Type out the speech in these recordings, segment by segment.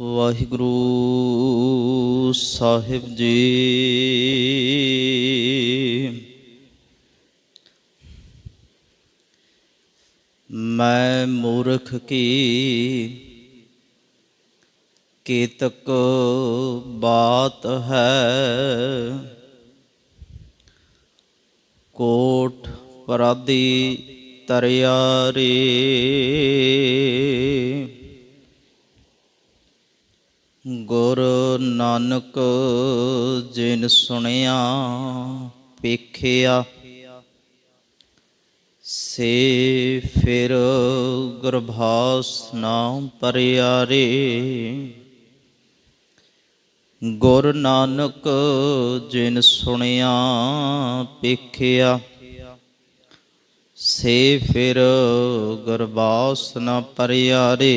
ਵਾਹਿਗੁਰੂ ਸਾਹਿਬ ਜੀ। ਮੈਂ ਮੂਰਖ ਕੀ? ਕੇਤਕ ਬਾਤ ਹੈ? ਕੋਟ ਪਰਾਦੀ ਤਰਿਆ ਰੇ ਗੁਰ ਨਾਨਕ ਜਿਨ ਸੁਣਿਆ, ਵੇਖਿਆ, ਸੇ ਫਿਰ ਗੁਰਭਾਸ ਨਾ ਪਰਿਆਰੇ ਗੁਰ ਨਾਨਕ ਜਿਨ ਸੁਣਿਆ, ਵੇਖਿਆ, ਸੇ ਫਿਰ ਗੁਰਬਾਸ ਨ ਪਰਿਆਰੇ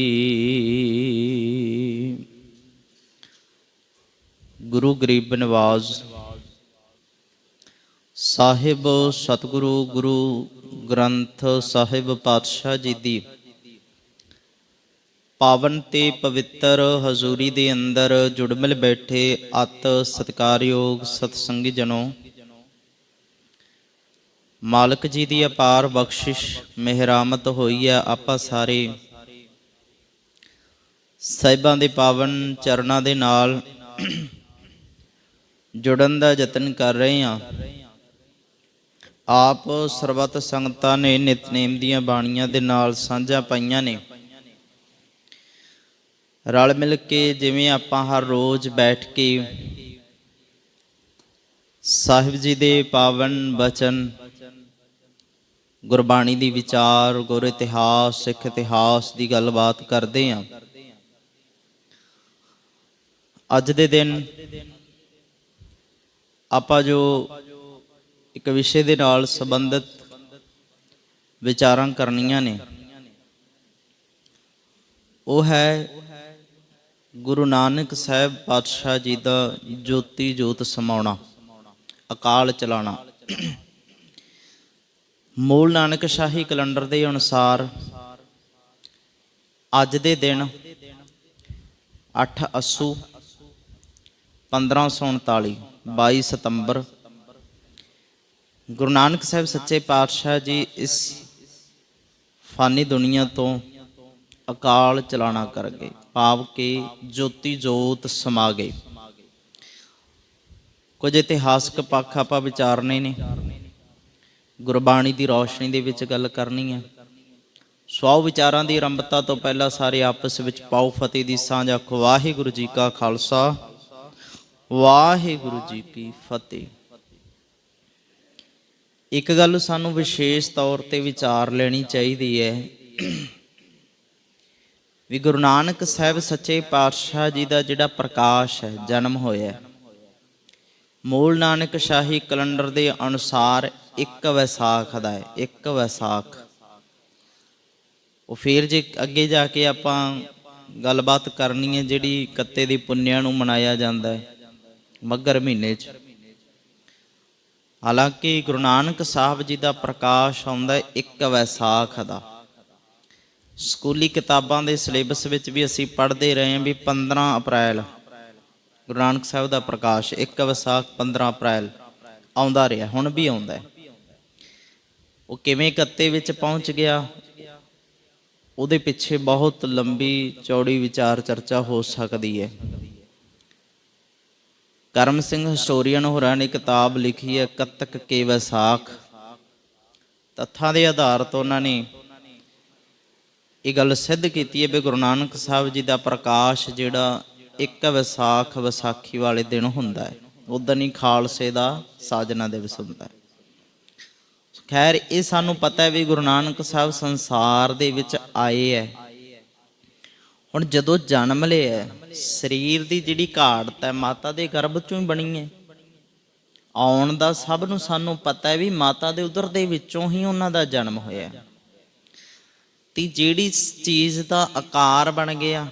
ਗੁਰੂ ਗਰੀਬ ਨਵਾਜ਼ ਸਾਹਿਬ ਸਤਿਗੁਰੂ ਗੁਰੂ ਗ੍ਰੰਥ ਸਾਹਿਬ ਪਾਤਸ਼ਾਹ ਜੀ ਦੀ ਪਾਵਨ ਤੇ ਪਵਿੱਤਰ ਹਜ਼ੂਰੀ ਦੇ ਅੰਦਰ ਜੁੜਮਿਲ ਬੈਠੇ ਅਤ ਸਤਿਕਾਰਯੋਗ ਸਤਸੰਗੀ ਜਨੋ। ਮਾਲਕ ਜੀ ਦੀ ਅਪਾਰ ਬਖਸ਼ਿਸ਼ ਮਿਹਰਾਮਤ ਹੋਈ ਹੈ ਆਪਾਂ ਸਾਰੇ। ਸਾਹਿਬਾਂ ਦੇ ਪਾਵਨ ਚਰਨਾਂ ਦੇ ਨਾਲ ਜੁੜਨ ਦਾ ਯਤਨ ਕਰ ਰਹੇ ਹਾਂ। ਆਪ ਸਰਬਤ ਸੰਗਤਾਂ ਨੇ ਨਿਤਨੇਮ ਦੀਆਂ ਬਾਣੀਆਂ ਦੇ ਨਾਲ ਸਾਂਝਾ ਪਾਈਆਂ ਨੇ। ਰਲ ਮਿਲ ਕੇ ਜਿਵੇਂ ਆਪਾਂ ਹਰ ਰੋਜ਼ ਬੈਠ ਕੇ ਸਾਹਿਬ ਜੀ ਦੇ ਪਾਵਨ ਬਚਨ, ਗੁਰਬਾਣੀ ਦੀ ਵਿਚਾਰ, ਗੁਰ ਇਤਿਹਾਸ, ਸਿੱਖ ਇਤਿਹਾਸ ਦੀ ਗੱਲਬਾਤ ਕਰਦੇ ਹਾਂ। ਅੱਜ ਦੇ ਦਿਨ ਆਪਾਂ ਜੋ ਇੱਕ ਵਿਸ਼ੇ ਦੇ ਨਾਲ ਸੰਬੰਧਿਤ ਵਿਚਾਰਾਂ ਕਰਨੀਆਂ ਨੇ, ਉਹ ਹੈ ਗੁਰੂ ਨਾਨਕ ਸਾਹਿਬ ਪਾਤਸ਼ਾਹ ਜੀ ਦਾ ਜੋਤੀ ਜੋਤ ਸਮਾਉਣਾ, ਅਕਾਲ ਚਲਾਣਾ। ਮੂਲ ਨਾਨਕ ਸ਼ਾਹੀ ਕੈਲੰਡਰ ਦੇ ਅਨੁਸਾਰ ਅੱਜ ਦੇ ਦਿਨ 8 ਅਸੂ 1539 22 ਸਤੰਬਰ। ਗੁਰੂ ਨਾਨਕ ਸਾਹਿਬ ਸੱਚੇ ਪਾਤਸ਼ਾਹ ਜੀ ਇਸ ਫਾਨੀ ਦੁਨੀਆ ਤੋਂ ਅਕਾਲ ਚਲਾਣਾ ਕਰ ਗਏ, ਭਾਵ ਕਿ ਜੋਤੀ ਜੋਤ ਸਮਾ ਗਏ। ਕੁਝ ਇਤਿਹਾਸਕ ਪੱਖ ਆਪਾਂ ਵਿਚਾਰਨੇ ਨੇ। ਗੁਰਬਾਣੀ ਦੀ ਰੌਸ਼ਨੀ ਦੇ ਵਿੱਚ ਗੱਲ ਕਰਨੀ ਹੈ। ਸਵਾਉ ਵਿਚਾਰਾਂ ਦੀ ਆਰੰਭਤਾ ਤੋਂ ਪਹਿਲਾਂ ਸਾਰੇ ਆਪਸ ਵਿੱਚ ਪਾਉ ਫਤਿਹ ਦੀ ਸਾਂਝ ਆਖੋ। ਵਾਹਿਗੁਰੂ ਜੀ ਕਾ ਖਾਲਸਾ। ਵਾਹਿਗੁਰੂ ਜੀ ਕੀ ਫਤਿਹ। ਇੱਕ ਗੱਲ ਸਾਨੂੰ ਵਿਸ਼ੇਸ਼ ਤੌਰ ਤੇ ਵਿਚਾਰ ਲੈਣੀ ਚਾਹੀਦੀ ਹੈ ਵੀ ਗੁਰੂ ਨਾਨਕ ਸਾਹਿਬ ਸੱਚੇ ਪਾਤਸ਼ਾਹ ਜੀ ਦਾ ਜਿਹੜਾ ਪ੍ਰਕਾਸ਼ ਹੈ, ਜਨਮ ਹੋਇਆ ਮੂਲ ਨਾਨਕ ਸ਼ਾਹੀ ਕੈਲੰਡਰ ਦੇ ਅਨੁਸਾਰ ਇੱਕ ਵੈਸਾਖ ਦਾ ਹੈ, ਇੱਕ ਵੈਸਾਖ। ਉਹ ਫਿਰ ਜੇ ਅੱਗੇ ਜਾ ਕੇ ਆਪਾਂ ਗੱਲਬਾਤ ਕਰਨੀ ਹੈ ਜਿਹੜੀ ਕੱਤੇ ਦੀ ਪੁੰਨਿਆ ਨੂੰ ਮਨਾਇਆ ਜਾਂਦਾ ਹੈ ਮੱਗਰ ਮਹੀਨੇ 'ਚ। ਹਾਲਾਂਕਿ ਗੁਰੂ ਨਾਨਕ ਸਾਹਿਬ ਜੀ ਦਾ ਪ੍ਰਕਾਸ਼ ਆਉਂਦਾ ਹੈ, ਇੱਕ ਵਿਸਾਖ ਦਾ। ਸਕੂਲੀ ਕਿਤਾਬਾਂ ਦੇ ਸਿਲੇਬਸ ਵਿੱਚ ਵੀ ਅਸੀਂ ਪੜ੍ਹਦੇ ਰਹੇ ਹਾਂ ਵੀ 15 ਅਪ੍ਰੈਲ। ਗੁਰੂ ਨਾਨਕ ਸਾਹਿਬ ਦਾ ਪ੍ਰਕਾਸ਼ ਇੱਕ ਵਿਸਾਖ 15 ਅਪ੍ਰੈਲ ਆਉਂਦਾ ਰਿਹਾ, ਹੁਣ ਵੀ ਆਉਂਦਾ ਹੈ। ਉਹ ਕਿਵੇਂ ਕੱਤੇ ਵਿੱਚ ਪਹੁੰਚ ਗਿਆ, ਉਹਦੇ ਪਿੱਛੇ ਬਹੁਤ ਲੰਬੀ ਚੌੜੀ ਵਿਚਾਰ ਚਰਚਾ ਹੋ ਸਕਦੀ ਹੈ। ਕਰਮ ਸਿੰਘ ਹਿਸਟੋਰੀਅਨ ਹੋਰਾਂ ਨੇ ਕਿਤਾਬ ਲਿਖੀ ਹੈ, ਕਤਕ ਕੇ ਵਿਸਾਖ। ਤੱਥਾਂ ਦੇ ਆਧਾਰ ਤੋਂ ਉਹਨਾਂ ਨੇ ਇਹ ਗੱਲ ਸਿੱਧ ਕੀਤੀ ਹੈ ਵੀ ਗੁਰੂ ਨਾਨਕ ਸਾਹਿਬ ਜੀ ਦਾ ਪ੍ਰਕਾਸ਼ ਜਿਹੜਾ ਇੱਕ ਵਿਸਾਖ ਵਿਸਾਖੀ ਵਾਲੇ ਦਿਨ ਹੁੰਦਾ ਹੈ ਉਦੋਂ ਹੀ ਖਾਲਸੇ ਦਾ ਸਾਜਨਾ ਦਿਵਸ ਹੁੰਦਾ ਹੈ। ਖੈਰ, ਇਹ ਸਾਨੂੰ ਪਤਾ ਹੈ ਵੀ ਗੁਰੂ ਨਾਨਕ ਸਾਹਿਬ ਸੰਸਾਰ ਦੇ ਵਿੱਚ ਆਏ ਹੈ। ਹੁਣ ਜਦੋਂ ਜਨਮ ਲਿਆ ਸਰੀਰ ਦੀ ਜਿਹੜੀ ਘਾੜਤ ਹੈ, ਮਾਤਾ ਦੇ ਗਰਭ ਚੋਂ ਹੀ ਬਣੀ ਹੈ। ਆਉਣ ਦਾ ਸਭ ਨੂੰ ਸਾਨੂੰ ਪਤਾ ਹੈ ਵੀ ਮਾਤਾ ਦੇ ਉਦਰ ਦੇ ਵਿੱਚੋਂ ਹੀ ਉਹਨਾਂ ਦਾ ਜਨਮ ਹੋਇਆ। ਤੇ ਜਿਹੜੀ ਚੀਜ਼ ਦਾ ਆਕਾਰ ਬਣ ਗਿਆ,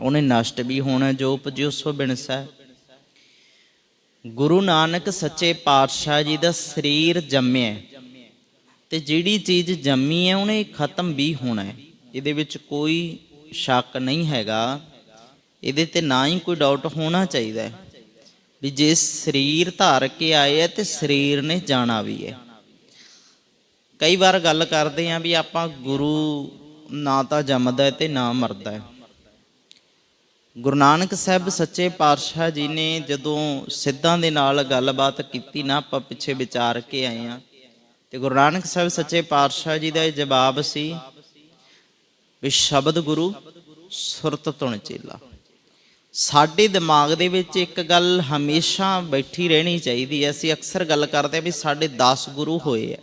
ਉਹਨੇ ਨਸ਼ਟ ਵੀ ਹੋਣਾ ਜੋ ਉਪਜਿਓ ਸੋ ਬਿਨਸੈ ਗੁਰੂ ਨਾਨਕ ਸੱਚੇ ਪਾਤਸ਼ਾਹ ਜੀ ਦਾ ਸਰੀਰ ਜੰਮਿਆ ਤੇ ਜਿਹੜੀ ਚੀਜ਼ ਜੰਮੀ ਹੈ, ਉਹਨੇ ਖਤਮ ਵੀ ਹੋਣਾ ਹੈ। ਇਹਦੇ ਵਿੱਚ ਕੋਈ ਸ਼ੱਕ ਨਹੀਂ ਹੈਗਾ। ਇਹਦੇ ਤੇ ਨਾ ਹੀ ਕੋਈ ਡਾਊਟ ਹੋਣਾ ਚਾਹੀਦਾ ਹੈ ਵੀ ਜੇ ਸਰੀਰ ਧਾਰ ਕੇ ਆਏ ਹੈ ਤੇ ਸਰੀਰ ਨੇ ਜਾਣਾ ਵੀ ਹੈ। ਕਈ ਵਾਰ ਗੱਲ ਕਰਦੇ ਆਂ ਵੀ ਆਪਾਂ ਗੁਰੂ ਨਾ ਤਾਂ ਜੰਮਦਾ ਹੈ ਤੇ ਨਾ ਮਰਦਾ ਹੈ। ਗੁਰੂ ਨਾਨਕ ਸਾਹਿਬ ਸੱਚੇ ਪਾਤਸ਼ਾਹ ਜੀ ਨੇ ਜਦੋਂ ਸਿੱਧਾਂ ਦੇ ਨਾਲ ਗੱਲਬਾਤ ਕੀਤੀ ਨਾ, ਆਪਾਂ ਪਿੱਛੇ ਵਿਚਾਰ ਕੇ ਆਏ ਆ ਤੇ ਗੁਰੂ ਨਾਨਕ ਸਾਹਿਬ ਸੱਚੇ ਪਾਤਸ਼ਾਹ ਜੀ ਦਾ ਇਹ ਜਵਾਬ ਸੀ ਵੀ ਸ਼ਬਦ ਗੁਰੂ ਸੁਰਤ ਤੁਣ ਚੇਲਾ। ਸਾਡੇ ਦਿਮਾਗ ਦੇ ਵਿੱਚ ਇੱਕ ਗੱਲ ਹਮੇਸ਼ਾ ਬੈਠੀ ਰਹਿਣੀ ਚਾਹੀਦੀ ਹੈ। ਅਸੀਂ ਅਕਸਰ ਗੱਲ ਕਰਦੇ ਹਾਂ ਵੀ ਸਾਡੇ 10 ਗੁਰੂ ਹੋਏ ਆ।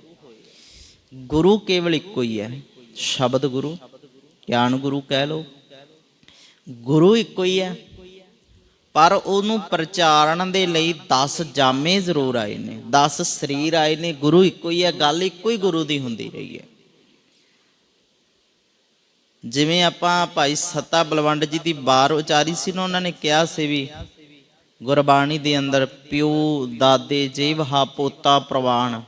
ਗੁਰੂ ਕੇਵਲ ਇੱਕੋ ਹੀ ਹੈ। ਸ਼ਬਦ ਗੁਰੂ, ਗਿਆਨ ਗੁਰੂ ਕਹਿ ਲਓ। ਗੁਰੂ ਇੱਕੋ ਹੀ ਹੈ। ਪਰ ਉਹਨੂੰ ਪ੍ਰਚਾਰਨ ਦੇ ਲਈ 10 ਜਾਮੇ ਜ਼ਰੂਰ ਆਏ ਨੇ। 10 ਸਰੀਰ ਆਏ ਨੇ। ਗੁਰੂ ਇੱਕੋ ਹੀ ਹੈ। ਗੱਲ ਇੱਕੋ ਹੀ ਗੁਰੂ ਦੀ ਹੁੰਦੀ ਰਹੀ ਹੈ। ਜਿਵੇਂ ਆਪਾਂ ਭਾਈ ਸੱਤਾ ਬਲਵੰਡ ਜੀ ਦੀ ਬਾਰ ਉਚਾਰੀ ਸੀ ਨਾ, ਉਹਨਾਂ ਨੇ ਕਿਹਾ ਸੀ ਵੀ ਗੁਰਬਾਣੀ ਦੇ ਅੰਦਰ ਪਿਓ, ਦਾਦੇ ਜੀਵਹਾ ਪੋਤਾ, ਪ੍ਰਵਾਨ।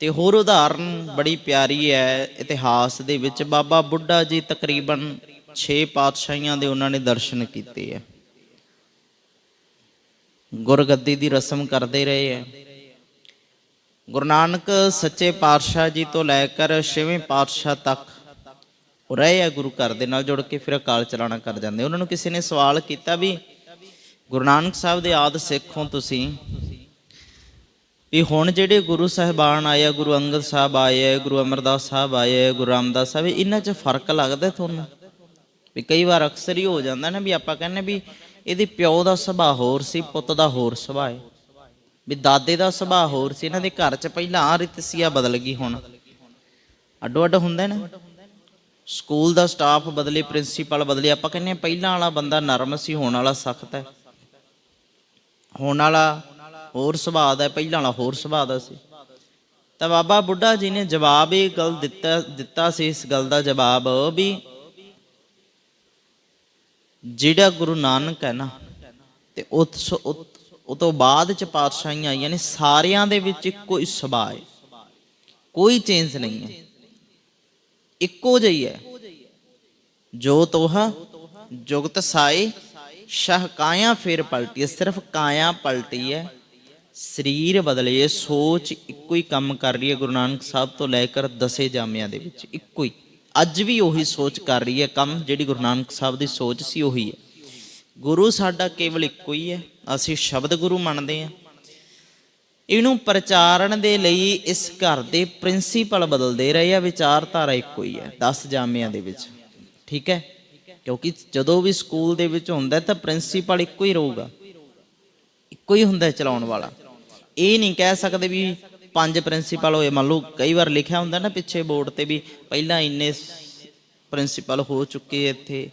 ਤੇ ਹੋਰ ਉਦਾਹਰਨ ਬੜੀ ਪਿਆਰੀ ਹੈ, ਇਤਿਹਾਸ ਦੇ ਵਿੱਚ ਬਾਬਾ ਬੁੱਢਾ ਜੀ ਤਕਰੀਬਨ 6 ਪਾਤਸ਼ਾਹੀਆਂ ਦੇ ਉਹਨਾਂ ਨੇ ਦਰਸ਼ਨ ਕੀਤੇ ਹੈ। ਗੁਰਗੱਦੀ ਦੀ ਰਸਮ ਕਰਦੇ ਰਹੇ ਹੈ। ਗੁਰੂ ਨਾਨਕ ਸੱਚੇ ਪਾਤਸ਼ਾਹ ਜੀ ਤੋਂ ਲੈ ਕਰ ਛੇਵੇਂ ਪਾਤਸ਼ਾਹ ਤੱਕ ਉਹ ਰਹੇ ਆ ਗੁਰੂ ਘਰ ਦੇ ਨਾਲ ਜੁੜ ਕੇ ਫਿਰ ਅਕਾਲ ਚਲਾਣਾ ਕਰ ਜਾਂਦੇ। ਉਹਨਾਂ ਨੂੰ ਕਿਸੇ ਨੇ ਸਵਾਲ ਕੀਤਾ ਵੀ, ਗੁਰੂ ਨਾਨਕ ਸਾਹਿਬ ਦੇ ਆਦ ਸਿੱਖ ਹੋ ਤੁਸੀਂ? ਵੀ ਹੁਣ ਜਿਹੜੇ ਗੁਰੂ ਸਾਹਿਬਾਨ ਆਏ ਗੁਰੂ ਅੰਗਦ ਸਾਹਿਬ ਆਏ ਗੁਰੂ ਅਮਰਦਾਸ ਸਾਹਿਬ ਆਏ ਗੁਰੂ ਰਾਮਦਾਸ ਸਾਹਿਬ, ਇਹਨਾਂ 'ਚ ਫ਼ਰਕ ਲੱਗਦਾ ਤੁਹਾਨੂੰ? ਵੀ ਕਈ ਵਾਰ ਅਕਸਰ ਹੀ ਹੋ ਜਾਂਦਾ ਨਾ ਵੀ ਆਪਾਂ ਕਹਿੰਦੇ ਵੀ ਇਹਦੇ ਪਿਓ ਦਾ ਸੁਭਾਅ ਹੋਰ ਸੀ, ਪੁੱਤ ਦਾ ਹੋਰ ਸੁਭਾਅ ਹੈ। ਵੀ ਦਾਦੇ ਦਾ ਸੁਭਾਅ ਹੋਰ ਸੀ, ਇਹਨਾਂ ਦੇ ਘਰ 'ਚ ਪਹਿਲਾਂ ਆ ਰਿਤ ਸੀਆ ਬਦਲ ਗਈ ਹੁਣ। ਅੱਡੋ ਅੱਡ ਹੁੰਦਾ ਨਾ? ਸਕੂਲ ਦਾ ਸਟਾਫ ਬਦਲੇ, ਪ੍ਰਿੰਸੀਪਲ ਬਦਲੇ, ਆਪਾਂ ਕਹਿੰਦੇ ਹਾਂ ਪਹਿਲਾਂ ਵਾਲਾ ਬੰਦਾ ਨਰਮ ਸੀ, ਹੋਣ ਵਾਲਾ ਸਖਤ ਹੈ। ਹੋਣ ਵਾਲਾ ਹੋਰ ਸੁਭਾਅ ਦਾ ਪਹਿਲਾਂ ਵਾਲਾ ਹੋਰ ਸੁਭਾਅ ਦਾ ਸੀ। ਤਾਂ ਬਾਬਾ ਬੁੱਢਾ ਜੀ ਨੇ ਜਵਾਬ ਇਹ ਗੱਲ ਦਿੱਤਾ ਦਿੱਤਾ ਸੀ, ਇਸ ਗੱਲ ਦਾ ਜਵਾਬ ਵੀ ਜਿਹੜਾ ਗੁਰੂ ਨਾਨਕ ਹੈ ਨਾ, ਤੇ ਉਸ ਉਹ ਤੋਂ ਬਾਅਦ ਚ ਪਾਤਸ਼ਾਹੀਆਂ ਆਈਆਂ ਨੇ, ਸਾਰਿਆਂ ਦੇ ਵਿੱਚ ਇੱਕੋ ਹੀ ਸੁਭਾਅ ਹੈ। ਕੋਈ ਚੇਂਜ ਨਹੀਂ ਹੈ। ਇੱਕੋ ਜਿਹੀ ਹੈ। ਜੋ ਤੋਹਾ ਜੁਗਤ ਸਾਏ ਸ਼ਹ ਕਾਇਆ ਫੇਰ ਪਲਟੀ ਹੈ। ਸਿਰਫ ਕਾਇਆ ਪਲਟੀ ਹੈ। ਸਰੀਰ ਬਦਲੇ, ਸੋਚ ਇੱਕੋ ਹੀ ਕੰਮ ਕਰ ਰਹੀ ਹੈ ਗੁਰੂ ਨਾਨਕ ਸਾਹਿਬ ਤੋਂ ਲੈ ਕਰ ਦਸੇ ਜਾਮਿਆਂ ਦੇ ਵਿੱਚ। ਇੱਕੋ ਹੀ। ਅੱਜ ਵੀ ਉਹੀ ਸੋਚ ਕਰ ਰਹੀ ਹੈ। ਕੰਮ ਜਿਹੜੀ ਗੁਰੂ ਨਾਨਕ ਸਾਹਿਬ ਦੀ ਸੋਚ ਸੀ ਉਹੀ ਹੈ। ਗੁਰੂ ਸਾਡਾ ਕੇਵਲ ਇੱਕੋ ਹੀ ਹੈ। ਅਸੀਂ ਸ਼ਬਦ ਗੁਰੂ ਮੰਨਦੇ ਹਾਂ। ਇਹਨੂੰ ਪ੍ਰਚਾਰਨ ਦੇ ਲਈ ਇਸ ਘਰ ਦੇ ਪ੍ਰਿੰਸੀਪਲ ਬਦਲਦੇ ਰਹੇ ਆ, ਵਿਚਾਰਧਾਰਾ ਇੱਕੋ ਹੀ ਹੈ 10 ਜਾਮਿਆਂ ਦੇ ਵਿੱਚ। ਠੀਕ ਹੈ? ਕਿਉਂਕਿ ਜਦੋਂ ਵੀ ਸਕੂਲ ਦੇ ਵਿੱਚ ਹੁੰਦਾ ਤਾਂ ਪ੍ਰਿੰਸੀਪਲ ਇੱਕੋ ਹੀ ਰਹੂਗਾ। ਇੱਕੋ ਹੀ ਹੁੰਦਾ ਚਲਾਉਣ ਵਾਲਾ। ਇਹ ਨਹੀਂ ਕਹਿ ਸਕਦੇ ਵੀ ਪੰਜ ਪ੍ਰਿੰਸੀਪਲ ਹੋਏ। ਮੰਨ ਲਓ ਕਈ ਵਾਰ ਲਿਖਿਆ ਹੁੰਦਾ ਨਾ ਪਿੱਛੇ ਬੋਰਡ ਤੇ ਵੀ ਪਹਿਲਾਂ ਇੰਨੇ ਪ੍ਰਿੰਸੀਪਲ ਹੋ ਚੁੱਕੇ ਇੱਥੇ।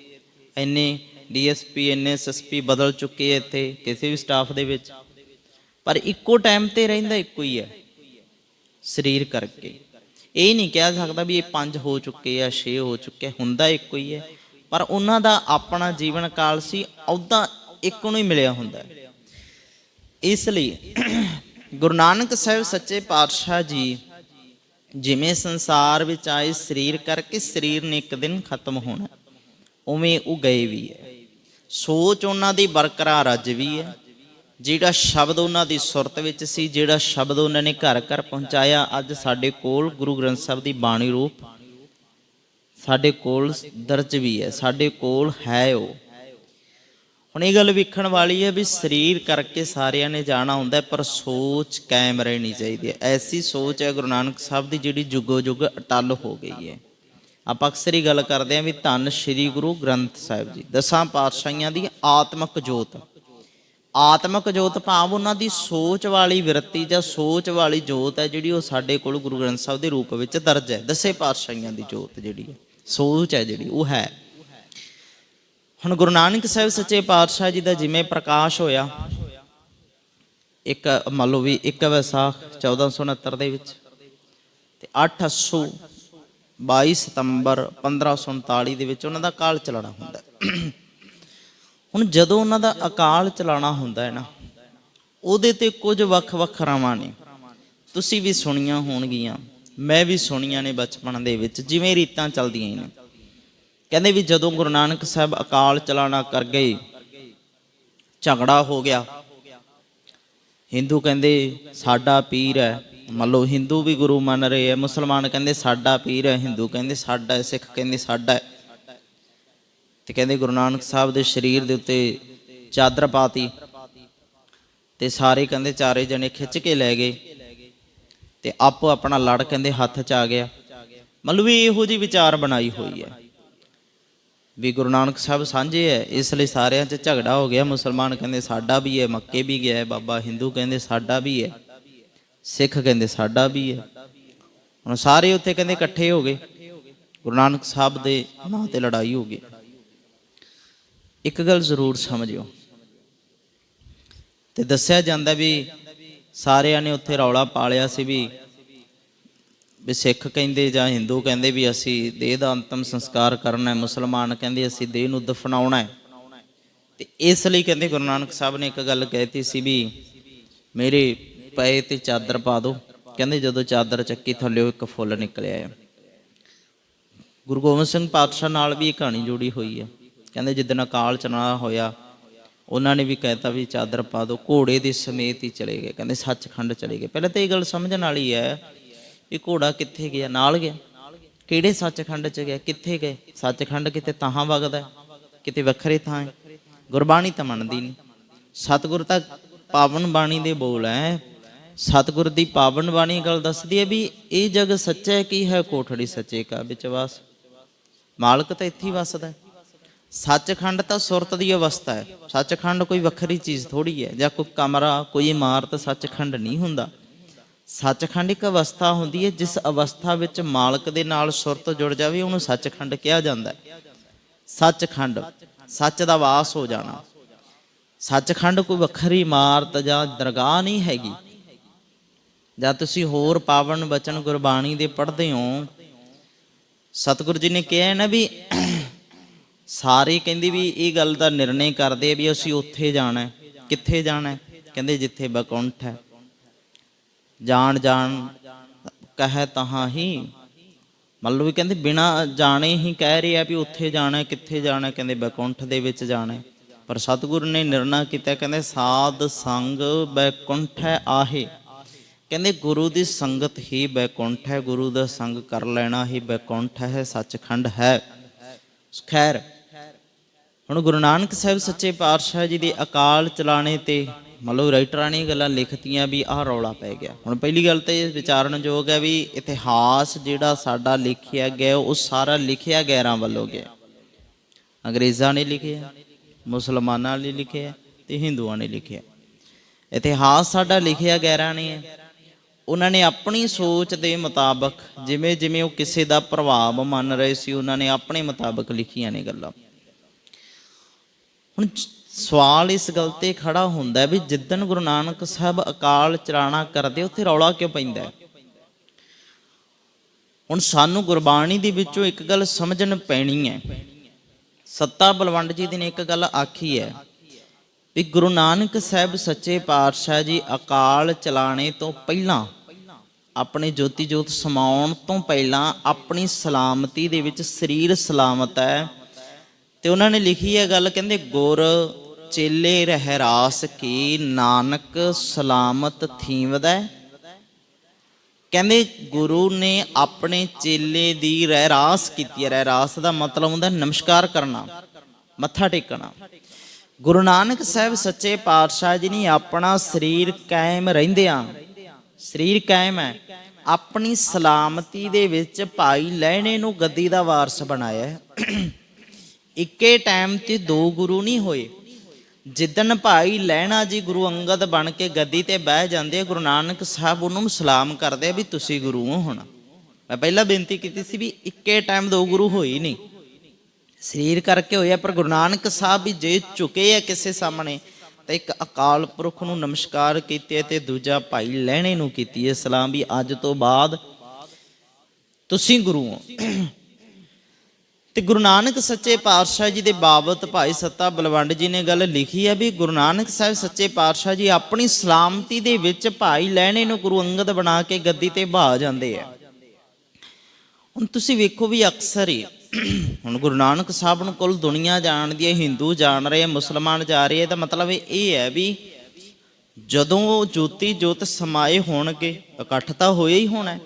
ਇੰਨੇ ਡੀਐਸਪੀ, ਇੰਨੇ ਐਸਐਸਪੀ ਬਦਲ ਚੁੱਕੇ ਇੱਥੇ, ਕਿਸੇ ਵੀ ਸਟਾਫ ਦੇ ਵਿੱਚ। ਪਰ ਇੱਕੋ ਟਾਈਮ ਤੇ ਰਹਿੰਦਾ ਇੱਕੋ ਹੀ ਹੈ, ਸਰੀਰ ਕਰਕੇ। ਇਹ ਨਹੀਂ ਕਹਿ ਸਕਦਾ ਵੀ ਇਹ ਪੰਜ ਹੋ ਚੁੱਕੇ ਆ, ਛੇ ਹੋ ਚੁੱਕੇ ਹੁੰਦਾ ਇੱਕੋ ਹੀ ਹੈ। ਪਰ ਉਹਨਾਂ ਦਾ ਆਪਣਾ ਜੀਵਨ ਕਾਲ ਸੀ, ਉਹਦਾ ਇੱਕ ਨੂੰ ਹੀ ਮਿਲਿਆ ਹੁੰਦਾ ਇਸ ਲਈ ਗੁਰੂ ਨਾਨਕ ਸਾਹਿਬ ਸੱਚੇ ਪਾਤਸ਼ਾਹ ਜੀ ਜਿਵੇਂ ਸੰਸਾਰ ਵਿੱਚ ਆਏ ਸਰੀਰ ਕਰਕੇ ਸਰੀਰ ਨੇ ਇੱਕ ਦਿਨ ਖਤਮ ਹੋਣਾ, ਉਵੇਂ ਉਹ ਗਏ ਵੀ ਹੈ। ਸੋਚ ਉਹਨਾਂ ਦੀ ਬਰਕਰਾਰ ਅੱਜ ਵੀ ਹੈ। ਜਿਹੜਾ ਸ਼ਬਦ ਉਹਨਾਂ ਦੀ ਸੁਰਤ ਵਿੱਚ ਸੀ, ਜਿਹੜਾ ਸ਼ਬਦ ਉਹਨਾਂ ਨੇ ਘਰ ਘਰ ਪਹੁੰਚਾਇਆ, ਅੱਜ ਸਾਡੇ ਕੋਲ ਗੁਰੂ ਗ੍ਰੰਥ ਸਾਹਿਬ ਦੀ ਬਾਣੀ ਰੂਪ ਸਾਡੇ ਕੋਲ ਦਰਜ ਵੀ ਹੈ, ਸਾਡੇ ਕੋਲ ਹੈ ਉਹ। ਹੁਣ ਇਹ ਗੱਲ ਵੇਖਣ ਵਾਲੀ ਹੈ ਵੀ ਸਰੀਰ ਕਰਕੇ ਸਾਰਿਆਂ ਨੇ ਜਾਣਾ ਹੁੰਦਾ ਪਰ ਸੋਚ ਕਾਇਮ ਰਹਿਣੀ ਚਾਹੀਦੀ ਹੈ। ਐਸੀ ਸੋਚ ਹੈ ਗੁਰੂ ਨਾਨਕ ਸਾਹਿਬ ਦੀ ਜਿਹੜੀ ਜੁਗੋ ਜੁਗ ਅਟਲ ਹੋ ਗਈ ਹੈ। ਆਪਾਂ ਅਕਸਰ ਹੀ ਗੱਲ ਕਰਦੇ ਹਾਂ ਵੀ ਧੰਨ ਸ੍ਰੀ ਗੁਰੂ ਗ੍ਰੰਥ ਸਾਹਿਬ ਜੀ, ਦਸਾਂ ਪਾਤਸ਼ਾਹੀਆਂ ਦੀ ਆਤਮਿਕ ਜੋਤ। ਆਤਮਿਕ ਜੋਤ ਭਾਵ ਉਹਨਾਂ ਦੀ ਸੋਚ ਵਾਲੀ ਵਿਰਤੀ ਜਾਂ ਸੋਚ ਵਾਲੀ ਜੋਤ ਹੈ ਜਿਹੜੀ ਉਹ ਸਾਡੇ ਕੋਲ ਗੁਰੂ ਗ੍ਰੰਥ ਸਾਹਿਬ ਦੇ ਰੂਪ ਵਿੱਚ ਦਰਜ ਹੈ। ਦਸੇ ਪਾਤਸ਼ਾਹੀਆਂ ਦੀ ਜੋਤ ਜਿਹੜੀ ਹੈ, ਸੋਚ ਹੈ ਜਿਹੜੀ, ਉਹ ਹੈ। ਹੁਣ ਗੁਰੂ ਨਾਨਕ ਸਾਹਿਬ ਸੱਚੇ ਪਾਤਸ਼ਾਹ ਜੀ ਦਾ ਜਿਵੇਂ ਪ੍ਰਕਾਸ਼ ਹੋਇਆ, ਇੱਕ ਮੰਨ ਲਓ ਵੀ ਇੱਕ ਵਿਸਾਖ 1469 ਦੇ ਵਿੱਚ ਤੇ 8 ਅੱਸੂ 22 ਸਤੰਬਰ 1539 ਦੇ ਵਿੱਚ ਉਹਨਾਂ ਦਾ ਕਾਲ ਚਲਾਣਾ ਹੁੰਦਾ ਹੁਣ ਜਦੋਂ ਉਹਨਾਂ ਦਾ ਅਕਾਲ ਚਲਾਣਾ ਹੁੰਦਾ ਹੈ ਨਾ, ਉਹਦੇ ਤੇ ਕੁਝ ਵੱਖ-ਵੱਖ ਰਾਵਾਂ ਨੇ। ਤੁਸੀਂ ਵੀ ਸੁਣੀਆਂ ਹੋਣਗੀਆਂ, ਮੈਂ ਵੀ ਸੁਣੀਆਂ ਨੇ ਬਚਪਨ ਦੇ ਵਿੱਚ, ਜਿਵੇਂ ਰੀਤਾਂ ਚੱਲਦੀਆਂ ਹੀ ਨੇ। ਕਹਿੰਦੇ ਵੀ ਜਦੋਂ ਗੁਰੂ ਨਾਨਕ ਸਾਹਿਬ ਅਕਾਲ ਚਲਾਣਾ ਕਰ ਗਏ, ਝਗੜਾ ਹੋ ਗਿਆ। ਹਿੰਦੂ ਕਹਿੰਦੇ, ਸਾਡਾ ਪੀਰ ਹੈ। ਮੰਨ ਲਓ, ਹਿੰਦੂ ਵੀ ਗੁਰੂ ਮੰਨ ਰਹੇ ਹੈ ਮੁਸਲਮਾਨ ਕਹਿੰਦੇ, ਸਾਡਾ ਪੀਰ ਹੈ। ਹਿੰਦੂ ਕਹਿੰਦੇ, ਸਾਡਾ ਸਿੱਖ ਕਹਿੰਦੇ, ਸਾਡਾ ਹੈ। ਤੇ ਕਹਿੰਦੇ ਗੁਰੂ ਨਾਨਕ ਸਾਹਿਬ ਦੇ ਸਰੀਰ ਦੇ ਉੱਤੇ ਚਾਦਰ ਪਾਤੀ ਤੇ ਸਾਰੇ ਕਹਿੰਦੇ ਚਾਰੇ ਜਣੇ ਖਿੱਚ ਕੇ ਲੈ ਗਏ ਤੇ ਆਪੋ ਆਪਣਾ ਲੜ ਕਹਿੰਦੇ ਹੱਥ 'ਚ ਆ ਗਿਆ। ਮਤਲਬ ਵੀ ਇਹੋ ਜੀ ਵਿਚਾਰ ਬਣਾਈ ਹੋਈ ਹੈ ਵੀ ਗੁਰੂ ਨਾਨਕ ਸਾਹਿਬ ਸਾਂਝੇ ਹੈ, ਇਸ ਲਈ ਸਾਰਿਆਂ 'ਚ ਝਗੜਾ ਹੋ ਗਿਆ। ਮੁਸਲਮਾਨ ਕਹਿੰਦੇ ਸਾਡਾ ਵੀ ਹੈ, ਮੱਕੇ ਵੀ ਗਿਆ ਹੈ, ਬਾਬਾ ਹਿੰਦੂ ਕਹਿੰਦੇ ਸਾਡਾ ਵੀ ਹੈ, ਸਿੱਖ ਕਹਿੰਦੇ ਸਾਡਾ ਵੀ ਹੈ। ਹੁਣ ਸਾਰੇ ਉੱਥੇ ਕਹਿੰਦੇ ਇਕੱਠੇ ਹੋ ਗਏ। ਗੁਰੂ ਨਾਨਕ ਸਾਹਿਬ ਦੇ ਨਾਂ ਤੇ ਲੜਾਈ ਹੋ ਗਈ। ਇੱਕ ਗੱਲ ਜ਼ਰੂਰ ਸਮਝਿਓ। ਤੇ ਦੱਸਿਆ ਜਾਂਦਾ ਵੀ ਸਾਰਿਆਂ ਨੇ ਉੱਥੇ ਰੌਲਾ ਪਾਲਿਆ ਸੀ ਵੀ ਵੀ ਸਿੱਖ ਕਹਿੰਦੇ ਜਾਂ ਹਿੰਦੂ ਕਹਿੰਦੇ ਵੀ ਅਸੀਂ ਦੇਹ ਦਾ ਅੰਤਮ ਸੰਸਕਾਰ ਕਰਨਾ ਹੈ, ਮੁਸਲਮਾਨ ਕਹਿੰਦੇ ਅਸੀਂ ਦੇਹ ਨੂੰ ਦਫਨਾਉਣਾ ਹੈ। ਤੇ ਇਸ ਲਈ ਕਹਿੰਦੇ ਗੁਰੂ ਨਾਨਕ ਸਾਹਿਬ ਨੇ ਇੱਕ ਗੱਲ ਕਹਿਤੀ ਸੀ ਵੀ, ਮੇਰੇ ਪਏ ਤੇ ਚਾਦਰ ਪਾ ਦਿਓ। ਕਹਿੰਦੇ ਜਦੋਂ ਚਾਦਰ ਚੱਕੀ ਥੱਲੇੋਂ ਇੱਕ ਫੁੱਲ ਨਿਕਲਿਆ ਹੈ ਗੁਰੂ ਗੋਬਿੰਦ ਸਿੰਘ ਪਾਤਸ਼ਾਹ ਨਾਲ ਵੀ ਇਹ ਕਹਾਣੀ ਜੁੜੀ ਹੋਈ ਹੈ ਕਹਿੰਦੇ ਜਿੱਦਣ ਅਕਾਲ ਚਨਾ ਹੋਇਆ, ਉਹਨਾਂ ਨੇ ਵੀ ਕਹਿਤਾ ਵੀ ਚਾਦਰ ਪਾ ਦਿਓ, ਘੋੜੇ ਦੇ ਸਮੇਤ ਹੀ ਚਲੇ ਗਏ, ਕਹਿੰਦੇ ਸੱਚਖੰਡ ਚਲੇ ਗਏ। ਪਹਿਲਾਂ ਤਾਂ ਇਹ ਗੱਲ ਸਮਝਣ ਵਾਲੀ ਹੈ ਵੀ ਘੋੜਾ ਕਿੱਥੇ ਗਿਆ? ਨਾਲ ਗਿਆ। ਕਿਹੜੇ ਸੱਚਖੰਡ ਚ ਗਿਆ? ਕਿੱਥੇ ਗਏ? ਸੱਚਖੰਡ ਕਿਤੇ ਤਾਹਾਂ ਵਗਦਾ ਕਿਤੇ ਵੱਖਰੇ ਥਾਂ ਹੈ। ਗੁਰਬਾਣੀ ਤਾਂ ਮੰਨਦੀ ਨਹੀਂ। ਸਤਿਗੁਰ ਤਾਂ ਪਾਵਨ ਬਾਣੀ ਦੇ ਬੋਲ ਹੈ। ਸਤਿਗੁਰ ਦੀ ਪਾਵਨ ਬਾਣੀ ਗੱਲ ਦੱਸਦੀ ਹੈ ਵੀ ਇਹ ਜਗ ਸੱਚਾ ਕੀ ਹੈ? ਕੋਠੜੀ ਸੱਚੇ ਕਾ ਵਿੱਚ ਵਾਸ। ਮਾਲਕ ਤਾਂ ਇੱਥੇ ਹੀ ਵਸਦਾ ਹੈ। ਸੱਚਖੰਡ ਤਾਂ ਸੁਰਤ ਦੀ ਅਵਸਥਾ ਹੈ। ਸੱਚਖੰਡ ਕੋਈ ਵੱਖਰੀ ਚੀਜ਼ ਥੋੜੀ ਹੈ ਜਾਂ ਕੋਈ ਕਮਰਾ, ਕੋਈ ਇਮਾਰਤ ਸੱਚਖੰਡ ਨਹੀਂ ਹੁੰਦਾ। ਸੱਚਖੰਡ ਇੱਕ ਅਵਸਥਾ ਹੁੰਦੀ ਹੈ ਜਿਸ ਅਵਸਥਾ ਵਿੱਚ ਮਾਲਕ ਦੇ ਨਾਲ ਸੁਰਤ ਜੁੜ ਜਾਵੇ, ਉਹਨੂੰ ਸੱਚਖੰਡ ਕਿਹਾ ਜਾਂਦਾ ਹੈ। ਸੱਚਖੰਡ, ਸੱਚ ਦਾ ਵਾਸ ਹੋ ਜਾਣਾ। ਸੱਚਖੰਡ ਕੋਈ ਵੱਖਰੀ ਇਮਾਰਤ ਜਾਂ ਦਰਗਾਹ ਨਹੀਂ ਹੈਗੀ। ਜਾਂ ਤੁਸੀਂ ਹੋਰ ਪਾਵਨ ਬਚਨ ਗੁਰਬਾਣੀ ਦੇ ਪੜ੍ਹਦੇ ਹੋ, ਸਤਿਗੁਰੂ ਜੀ ਨੇ ਕਿਹਾ ਨਾ ਵੀ ਸਾਰੇ ਕਹਿੰਦੇ ਵੀ ਇਹ ਗੱਲ ਦਾ ਨਿਰਣੇ ਕਰਦੇ ਆ ਵੀ ਅਸੀਂ ਉੱਥੇ ਜਾਣਾ ਕਿੱਥੇ ਜਾਣਾ ਕਹਿੰਦੇ ਜਿੱਥੇ ਬਕੁੰਠ ਹੈ। ਜਾਣ ਜਾਣ ਕਹੈ ਤਹਾਂ ਹੀ। ਮੰਨ ਲਓ ਵੀ ਕਹਿੰਦੇ ਬਿਨਾ ਜਾਣੇ ਹੀ ਕਹਿ ਰਹੇ ਆ ਵੀ ਉੱਥੇ ਜਾਣਾ ਕਿੱਥੇ ਜਾਣਾ ਕਹਿੰਦੇ ਬੈਕੁੰਠ ਦੇ ਵਿੱਚ ਜਾਣਾ ਪਰ ਸਤਿਗੁਰੂ ਨੇ ਨਿਰਣਾ ਕੀਤਾ, ਕਹਿੰਦੇ ਸਾਧ ਸੰਗ ਬੈਕੁੰਠ ਹੈ ਆਹੇ। ਕਹਿੰਦੇ ਗੁਰੂ ਦੀ ਸੰਗਤ ਹੀ ਬੈਕੁੰਠ ਹੈ, ਗੁਰੂ ਦਾ ਸੰਗ ਕਰ ਲੈਣਾ ਹੀ ਬੈਕੁੰਠ ਹੈ, ਸੱਚਖੰਡ ਹੈ। ਖੈਰ ਹੁਣ ਗੁਰੂ ਨਾਨਕ ਸਾਹਿਬ ਸੱਚੇ ਪਾਤਸ਼ਾਹ ਜੀ ਦੇ ਅਕਾਲ ਚਲਾਣੇ ਤੇ ਮਤਲਬ ਰਾਈਟਰਾਂ ਨੇ ਗੱਲਾਂ ਲਿਖਤੀਆਂ ਵੀ ਆਹ ਰੌਲਾ ਪੈ ਗਿਆ। ਹੁਣ ਪਹਿਲੀ ਗੱਲ ਤਾਂ ਇਹ ਵਿਚਾਰਨਯੋਗ ਹੈ ਵੀ ਇਤਿਹਾਸ ਜਿਹੜਾ ਸਾਡਾ ਲਿਖਿਆ ਗਿਆ, ਉਹ ਸਾਰਾ ਲਿਖਿਆ ਗੈਰਾਂ ਵੱਲੋਂ ਗਿਆ। ਅੰਗਰੇਜ਼ਾਂ ਨੇ ਲਿਖਿਆ, ਮੁਸਲਮਾਨਾਂ ਨੇ ਲਿਖਿਆ ਤੇ ਹਿੰਦੂਆਂ ਨੇ ਲਿਖਿਆ। ਇਤਿਹਾਸ ਸਾਡਾ ਲਿਖਿਆ ਗੈਰਾਂ ਨੇ। ਹੈ ਉਹਨਾਂ ਨੇ ਆਪਣੀ ਸੋਚ ਦੇ ਮੁਤਾਬਕ ਜਿਵੇਂ ਜਿਵੇਂ ਉਹ ਕਿਸੇ ਦਾ ਪ੍ਰਭਾਵ ਮੰਨ ਰਹੇ ਸੀ, ਉਹਨਾਂ ਨੇ ਆਪਣੇ ਮੁਤਾਬਕ ਲਿਖੀਆਂ ਨੇ ਗੱਲਾਂ। ਹੁਣ ਸਵਾਲ ਇਸ ਗੱਲ ਤੇ ਖੜਾ ਹੁੰਦਾ ਵੀ ਜਿੱਦਣ ਗੁਰੂ ਨਾਨਕ ਸਾਹਿਬ ਅਕਾਲ ਚਲਾਣਾ ਕਰਦੇ, ਉੱਥੇ ਰੌਲਾ ਕਿਉਂ ਪੈਂਦਾ? ਹੁਣ ਸਾਨੂੰ ਗੁਰਬਾਣੀ ਦੇ ਵਿੱਚੋਂ ਇੱਕ ਗੱਲ ਸਮਝਣ ਪੈਣੀ ਹੈ। ਸੱਤਾ ਬਲਵੰਡ ਜੀ ਦੀ ਨੇ ਇੱਕ ਗੱਲ ਆਖੀ ਹੈ ਵੀ ਗੁਰੂ ਨਾਨਕ ਸਾਹਿਬ ਸੱਚੇ ਪਾਤਸ਼ਾਹ ਜੀ ਅਕਾਲ ਚਲਾਣੇ ਤੋਂ ਪਹਿਲਾਂ, ਆਪਣੇ ਜੋਤੀ ਜੋਤ ਸਮਾਉਣ ਤੋਂ ਪਹਿਲਾਂ ਆਪਣੀ ਸਲਾਮਤੀ ਦੇ ਵਿੱਚ ਸਰੀਰ ਸਲਾਮਤ ਹੈ। ਤੇ ਉਹਨਾਂ ਨੇ ਲਿਖੀ ਹੈ ਗੱਲ, ਕਹਿੰਦੇ, ਗੁਰ ਚੇਲੇ ਰਹਿਰਾਸ ਕੀ ਨਾਨਕ ਸਲਾਮਤ ਥੀਵਦਾ ਕਹਿੰਦੇ, ਗੁਰੂ ਨੇ ਆਪਣੇ ਚੇਲੇ ਦੀ ਰਹਿਰਾਸ ਕੀਤੀ ਹੈ। ਰਹਿ ਦਾ ਮਤਲਬ ਹੁੰਦਾ ਨਮਸਕਾਰ ਕਰਨਾ, ਮੱਥਾ ਟੇਕਣਾ। ਗੁਰੂ ਨਾਨਕ ਸਾਹਿਬ ਸੱਚੇ ਪਾਤਸ਼ਾਹ ਜੀ ਨੇ ਆਪਣਾ ਸਰੀਰ ਕਾਇਮ ਰਹਿੰਦਿਆਂ ਸਰੀਰ ਕਾਇਮ ਹੈ। ਆਪਣੀ ਸਲਾਮਤੀ ਦੇ ਵਿੱਚ ਭਾਈ ਲਹਿਣੇ ਨੂੰ ਗੱਦੀ ਦਾ ਵਾਰਸ ਬਣਾਇਆ ਹੈ। ਇੱਕੇ ਟਾਈਮ ਤੇ ਦੋ ਗੁਰੂ ਨਹੀਂ ਹੋਏ। ਜਿੱਦਣ ਭਾਈ ਲਹਿਣਾ ਜੀ ਗੁਰੂ ਅੰਗਦ ਬਣ ਕੇ ਗੱਦੀ ਤੇ ਬਹਿ ਜਾਂਦੇ ਆ, ਗੁਰੂ ਨਾਨਕ ਸਾਹਿਬ ਉਹਨੂੰ ਸਲਾਮ ਕਰਦੇ ਵੀ ਤੁਸੀਂ ਗੁਰੂ ਹੋ ਹੁਣ। ਮੈਂ ਪਹਿਲਾਂ ਬੇਨਤੀ ਕੀਤੀ ਸੀ ਵੀ ਇੱਕੇ ਟਾਈਮ ਦੋ ਗੁਰੂ ਹੋਏ ਨਹੀਂ। ਸਰੀਰ ਕਰਕੇ ਹੋਇਆ ਪਰ ਗੁਰੂ ਨਾਨਕ ਸਾਹਿਬ ਵੀ ਜੇ ਝੁਕੇ ਆ ਕਿਸੇ ਸਾਹਮਣੇ ਤਾਂ ਇੱਕ ਅਕਾਲ ਪੁਰਖ ਨੂੰ ਨਮਸਕਾਰ ਕੀਤੇ ਤੇ ਦੂਜਾ ਭਾਈ ਲਹਿਣੇ ਨੂੰ ਕੀਤੀ ਹੈ ਸਲਾਮ ਵੀ ਅੱਜ ਤੋਂ ਬਾਅਦ ਤੁਸੀਂ ਗੁਰੂ ਹੋ। ਤੇ ਗੁਰੂ ਨਾਨਕ ਸੱਚੇ ਪਾਤਸ਼ਾਹ ਜੀ ਦੇ ਬਾਬਤ ਭਾਈ ਸੱਤਾ ਬਲਵੰਡ ਜੀ ਨੇ ਗੱਲ ਲਿਖੀ ਹੈ ਵੀ ਗੁਰੂ ਨਾਨਕ ਸਾਹਿਬ ਸੱਚੇ ਪਾਤਸ਼ਾਹ ਜੀ ਆਪਣੀ ਸਲਾਮਤੀ ਦੇ ਵਿੱਚ ਭਾਈ ਲਹਿਣੇ ਨੂੰ ਗੁਰੂ ਅੰਗਦ ਬਣਾ ਕੇ ਗੱਦੀ ਤੇ ਬਹਾ ਜਾਂਦੇ ਆ ਹੁਣ ਤੁਸੀਂ ਵੇਖੋ ਵੀ ਅਕਸਰ ਹੀ ਹੁਣ ਗੁਰੂ ਨਾਨਕ ਸਾਹਿਬ ਨੂੰ ਕੁੱਲ ਦੁਨੀਆ ਜਾਣਦੀ ਹੈ, ਹਿੰਦੂ ਜਾਣ ਰਹੇ ਮੁਸਲਮਾਨ ਜਾ ਰਹੇ ਆ ਤਾਂ ਮਤਲਬ ਇਹ ਹੈ ਵੀ ਜਦੋਂ ਉਹ ਜੋਤੀ ਜੋਤ ਸਮਾਏ ਹੋਣਗੇ, ਇਕੱਠ ਤਾਂ ਹੋਇਆ ਹੀ ਹੋਣਾ ਹੈ।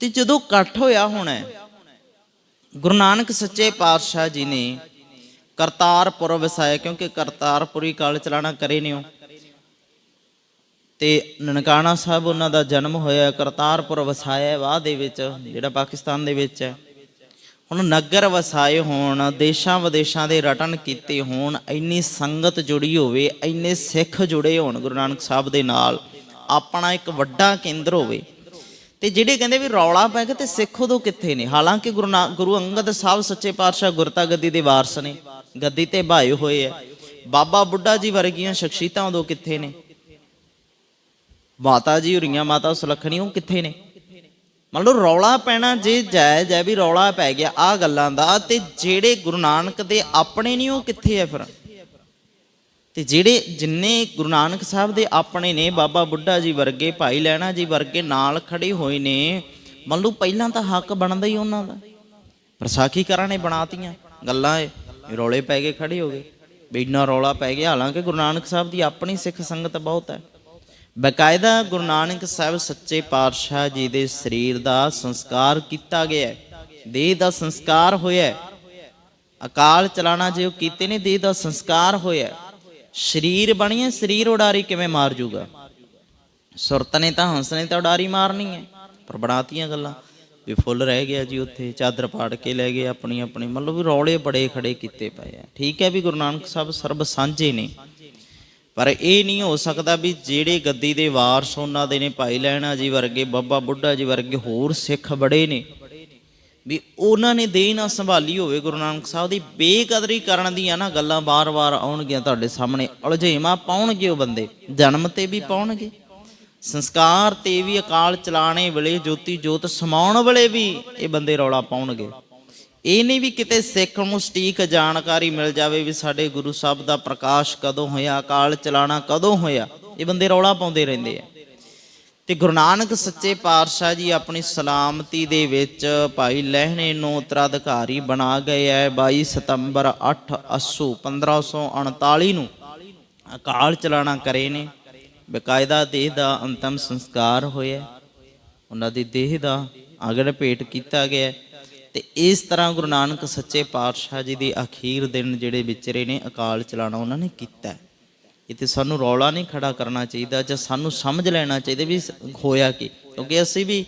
ਤੇ ਜਦੋਂ ਇਕੱਠ ਹੋਇਆ ਹੋਣਾ ਗੁਰੂ ਨਾਨਕ ਸੱਚੇ ਪਾਤਸ਼ਾਹ ਜੀ ਨੇ ਕਰਤਾਰਪੁਰ ਵਸਾਇਆ, ਕਿਉਂਕਿ ਕਰਤਾਰਪੁਰੀ ਕਾਲ ਚਲਾਣਾ ਕਰੇ ਨੇ ਉਹ ਤੇ ਨਨਕਾਣਾ ਸਾਹਿਬ ਉਹਨਾਂ ਦਾ ਜਨਮ ਹੋਇਆ, ਕਰਤਾਰਪੁਰ ਵਸਾਇਆ ਬਾਅਦ ਦੇ ਵਿੱਚ, ਜਿਹੜਾ ਪਾਕਿਸਤਾਨ ਦੇ ਵਿੱਚ ਹੈ। ਹੁਣ ਨਗਰ ਵਸਾਏ ਹੋਣ, ਦੇਸ਼ਾਂ ਵਿਦੇਸ਼ਾਂ ਦੇ ਰਟਨ ਕੀਤੇ ਹੋਣ, ਇੰਨੀ ਸੰਗਤ ਜੁੜੀ ਹੋਵੇ, ਇੰਨੇ ਸਿੱਖ ਜੁੜੇ ਹੋਣ ਗੁਰੂ ਨਾਨਕ ਸਾਹਿਬ ਦੇ ਨਾਲ, ਆਪਣਾ ਇੱਕ ਵੱਡਾ ਕੇਂਦਰ ਹੋਵੇ ਤੇ ਜਿਹੜੇ ਕਹਿੰਦੇ ਵੀ ਰੌਲਾ ਪੈ ਗਿਆ ਤੇ ਸਿੱਖ ਉਦੋਂ ਕਿੱਥੇ ਨੇ? ਹਾਲਾਂਕਿ ਗੁਰੂ ਗੁਰੂ ਅੰਗਦ ਸਾਹਿਬ ਸੱਚੇ ਪਾਤਸ਼ਾਹ ਗੁਰਤਾ ਗੱਦੀ ਦੇ ਵਾਰਸ ਨੇ, ਗੱਦੀ ਤੇ ਭਾਏ ਹੋਏ ਆ। ਬਾਬਾ ਬੁੱਢਾ ਜੀ ਵਰਗੀਆਂ ਸ਼ਖਸੀਅਤਾਂ ਉਦੋਂ ਕਿੱਥੇ ਨੇ? ਮਾਤਾ ਜੀ ਹੁਰੀਆਂ ਮਾਤਾ ਸੁਲੱਖਣੀ, ਉਹ ਕਿੱਥੇ ਨੇ? ਮੰਨ ਲਓ ਰੌਲਾ ਪੈਣਾ ਜੇ ਜਾਇਜ਼ ਹੈ ਵੀ ਰੌਲਾ ਪੈ ਗਿਆ ਆ ਗੱਲਾਂ ਦਾ, ਤੇ ਜਿਹੜੇ ਗੁਰੂ ਨਾਨਕ ਦੇ ਆਪਣੇ ਨਹੀਂ ਉਹ ਕਿੱਥੇ ਹੈ ਫਿਰ? ਤੇ ਜਿਹੜੇ ਜਿੰਨੇ ਗੁਰੂ ਨਾਨਕ ਸਾਹਿਬ ਦੇ ਆਪਣੇ ਨੇ ਬਾਬਾ ਬੁੱਢਾ ਜੀ ਵਰਗੇ, ਭਾਈ ਲੈਣਾ ਜੀ ਵਰਗੇ ਨਾਲ ਖੜੇ ਹੋਏ ਨੇ, ਮੰਨ ਲਓ ਪਹਿਲਾਂ ਤਾਂ ਹੱਕ ਬਣਦਾ ਹੀ ਉਹਨਾਂ ਦਾ। ਪ੍ਰਸਾਖੀਕਰਾਂ ਨੇ ਬਣਾਤੀਆਂ ਗੱਲਾਂ ਇਹ ਰੌਲੇ ਪੈ ਗਏ, ਖੜੇ ਹੋ ਗਏ। ਵੀ ਇੰਨਾ ਰੌਲਾ ਪੈ ਗਿਆ, ਹਾਲਾਂਕਿ ਗੁਰੂ ਨਾਨਕ ਸਾਹਿਬ ਦੀ ਆਪਣੀ ਸਿੱਖ ਸੰਗਤ ਬਹੁਤ ਹੈ। ਬਕਾਇਦਾ ਗੁਰੂ ਨਾਨਕ ਸਾਹਿਬ ਸੱਚੇ ਪਾਤਸ਼ਾਹ ਜੀ ਦੇ ਸਰੀਰ ਦਾ ਸੰਸਕਾਰ ਕੀਤਾ ਗਿਆ ਦੇਹ ਦਾ ਸੰਸਕਾਰ ਹੋਇਆ ਅਕਾਲ ਚਲਾਣਾ ਜੇ ਉਹ ਕੀਤੇ ਨੇ, ਦੇਹ ਦਾ ਸੰਸਕਾਰ ਹੋਇਆ ਸਰੀਰ ਬਣਿਆ ਸਰੀਰ ਉਡਾਰੀ ਕਿਵੇਂ ਮਾਰ ਜੂਗਾ? ਸੁਰਤ ਨੇ ਤਾਂ ਹੰਸ ਨੇ ਤਾਂ ਉਡਾਰੀ ਮਾਰਨੀ ਹੈ, ਪਰ ਬਣਾਤੀਆਂ ਗੱਲਾਂ। ਵੀ ਫੁੱਲ ਰਹਿ ਗਿਆ ਜੀ ਉੱਥੇ, ਚਾਦਰ ਪਾੜ ਕੇ ਲੈ ਗਏ ਆਪਣੀ ਆਪਣੀ, ਮਤਲਬ ਵੀ ਰੌਲੇ ਬੜੇ ਖੜੇ ਕੀਤੇ ਪਏ ਆ। ਠੀਕ ਹੈ ਵੀ ਗੁਰੂ ਨਾਨਕ ਸਾਹਿਬ ਸਰਬ ਸਾਂਝੇ ਨੇ, ਪਰ ਇਹ ਨਹੀਂ ਹੋ ਸਕਦਾ ਵੀ ਜਿਹੜੇ ਗੱਦੀ ਦੇ ਵਾਰਸ ਉਹਨਾਂ ਦੇ ਨੇ, ਭਾਈ ਲੈਣਾ ਜੀ ਵਰਗੇ, ਬੱਬਾ ਬੁੱਢਾ ਜੀ ਵਰਗੇ ਹੋਰ ਸਿੱਖ ਬੜੇ ਨੇ ਵੀ ਉਹਨਾਂ ਨੇ ਦੇਹ ਨਾ ਸੰਭਾਲੀ ਹੋਵੇ ਗੁਰੂ ਨਾਨਕ ਸਾਹਿਬ ਦੀ ਬੇਕਦਰੀ ਕਰਨ ਦੀਆਂ ਨਾ ਗੱਲਾਂ ਬਾਰ-ਬਾਰ ਆਉਣਗੀਆਂ ਤੁਹਾਡੇ ਸਾਹਮਣੇ ਅਲਝੇਵਾਂ ਪਾਉਣਗੇ ਉਹ ਬੰਦੇ, ਜਨਮ ਤੇ ਵੀ ਪਾਉਣਗੇ, ਸੰਸਕਾਰ ਤੇ ਵੀ ਅਕਾਲ ਚਲਾਣੇ ਵੇਲੇ, ਜੋਤੀ ਜੋਤ ਸਮਾਉਣ ਵੇਲੇ ਵੀ ਇਹ ਬੰਦੇ ਰੌਲਾ ਪਾਉਣਗੇ। ਇਹ ਨਹੀਂ ਵੀ ਕਿਤੇ ਸਿੱਖ ਨੂੰ ਸਟੀਕ ਜਾਣਕਾਰੀ ਮਿਲ ਜਾਵੇ ਵੀ ਸਾਡੇ ਗੁਰੂ ਸਾਹਿਬ ਦਾ ਪ੍ਰਕਾਸ਼ ਕਦੋਂ ਹੋਇਆ, ਅਕਾਲ ਚਲਾਣਾ ਕਦੋਂ ਹੋਇਆ, ਇਹ ਬੰਦੇ ਰੌਲਾ ਪਾਉਂਦੇ ਰਹਿੰਦੇ ਆ। ਤੇ ਗੁਰੂ ਨਾਨਕ ਸੱਚੇ ਪਾਤਸ਼ਾਹ ਜੀ ਆਪਣੀ ਸਲਾਮਤੀ ਦੇ ਵਿੱਚ ਭਾਈ ਲਹਿਣੇ ਨੂੰ ਉਤਰਾਧਿਕਾਰੀ ਬਣਾ ਗਏ ਹੈ। 22 ਸਤੰਬਰ 8 ਅਸੂ 1539 ਨੂੰ ਅਕਾਲ ਚਲਾਣਾ ਕਰੇ ਨੇ। ਬਕਾਇਦਾ ਦੇਹ ਦਾ ਅੰਤਮ ਸੰਸਕਾਰ ਹੋਇਆ ਉਹਨਾਂ ਦੀ ਦੇਹ ਦਾ ਅਗਰ ਭੇਟ ਕੀਤਾ ਗਿਆ ਹੈ। ਤੇ ਇਸ ਤਰ੍ਹਾਂ ਗੁਰੂ ਨਾਨਕ ਸੱਚੇ ਪਾਤਸ਼ਾਹ ਜੀ ਦੇ ਅਖੀਰ ਦਿਨ ਜਿਹੜੇ ਵਿਚਰੇ ਨੇ ਅਕਾਲ ਚਲਾਣਾ ਉਹਨਾਂ ਨੇ ਕੀਤਾ ਹੈ। ਇਹ ਤੇ ਸਾਨੂੰ ਰੌਲਾ ਨਹੀਂ ਖੜਾ ਕਰਨਾ ਚਾਹੀਦਾ ਜਾਂ ਸਾਨੂੰ ਸਮਝ ਲੈਣਾ ਚਾਹੀਦਾ ਵੀ ਹੋਇਆ ਕੀ। ਕਿਉਂਕਿ ਅਸੀਂ ਵੀ